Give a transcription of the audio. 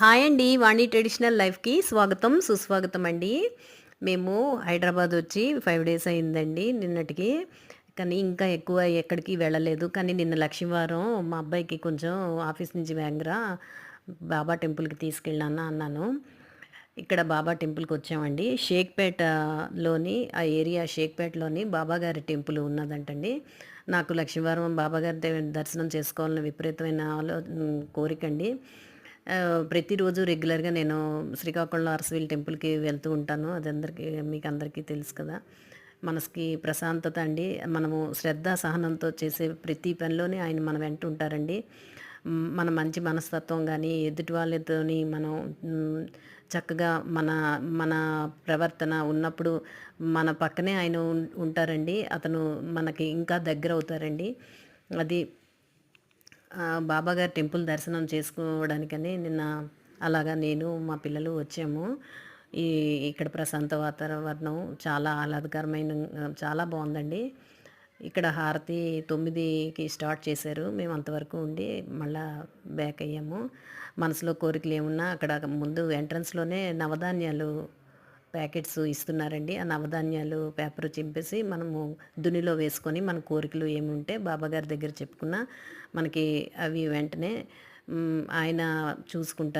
Hi అండి వాణి traditional లైఫ్కి స్వాగతం సుస్వాగతం అండి. మేము హైదరాబాద్ వచ్చి ఫైవ్ డేస్ అయిందండి నిన్నటికి. కానీ ఇంకా ఎక్కువ ఎక్కడికి వెళ్ళలేదు. కానీ నిన్న లక్ష్మీవారం మా అబ్బాయికి కొంచెం ఆఫీస్ నుంచి వేగరా బాబా టెంపుల్కి తీసుకెళ్ళాను అన్నాను. ఇక్కడ బాబా టెంపుల్కి వచ్చామండి. షేక్పేటలోని ఆ ఏరియా షేక్పేటలోని బాబాగారి టెంపుల్ ఉన్నదంటండి. నాకు లక్ష్మీవారం బాబాగారి దర్శనం చేసుకోవాలని విపరీతమైన ఆలో కోరికండి. అండి ప్రతిరోజు రెగ్యులర్గా నేను శ్రీకాకుళం అరసవీల్ టెంపుల్కి వెళ్తూ ఉంటాను. అది అందరికీ మీకు అందరికీ తెలుసు కదా. మనసుకి ప్రశాంతత అండి. మనము శ్రద్ధ సహనంతో చేసే ప్రతి పనిలోనే ఆయన మన వెంట ఉంటారండి. మన మంచి మనస్తత్వం కానీ ఎదుటి వాళ్ళతోని మనం చక్కగా మన మన ప్రవర్తన ఉన్నప్పుడు మన పక్కనే ఆయన ఉంటారండి. అతను మనకి ఇంకా దగ్గర అవుతారండి అది బాబాగారి టెంపుల్ దర్శనం చేసుకోవడానికని నిన్న అలాగా నేను మా పిల్లలు వచ్చాము. ఈ ఇక్కడ ప్రశాంత వాతావరణం చాలా ఆహ్లాదకరమైన చాలా బాగుందండి. ఇక్కడ హారతి తొమ్మిదికి స్టార్ట్ చేశారు. మేము అంతవరకు ఉండి మళ్ళా బ్యాక్ అయ్యాము. మనసులో కోరికలు ఏమున్నా అక్కడ ముందు ఎంట్రన్స్లోనే నవధాన్యాలు ప్యాకెట్స్ ఇస్తున్నారండి. ఆ నవధాన్యాలు పేపర్ చింపేసి మనము దునిలో వేసుకొని మన కోరికలు ఏమి ఉంటే బాబాగారి దగ్గర చెప్పుకున్న మనకి అవి వెంటనే ఆయన చూసుకుంటారండి.